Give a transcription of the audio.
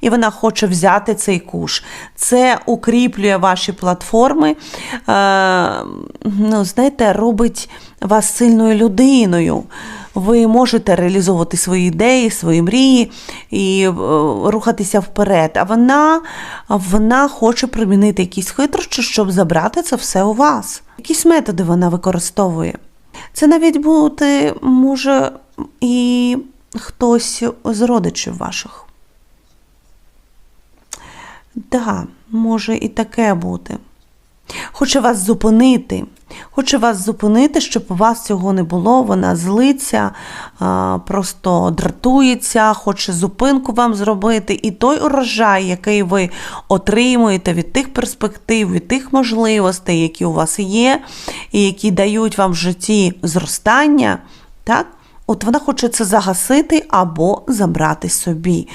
і вона хоче взяти цей куш. Це укріплює ваші платформи, е, ну, знаєте, робить вас сильною людиною. Ви можете реалізовувати свої ідеї, свої мрії і е, рухатися вперед. А вона, вона хоче примінити якісь хитрощі, щоб забрати це все у вас. Якісь методи вона використовує. Це навіть бути може і хтось з родичів ваших. Да, може і таке бути. Хоче вас зупинити. Хоче вас зупинити, щоб у вас цього не було. Вона злиться, просто дратується, хоче зупинку вам зробити. І той урожай, який ви отримуєте від тих перспектив, від тих можливостей, які у вас є, і які дають вам в житті зростання, так? От вона хоче це загасити або забрати собі.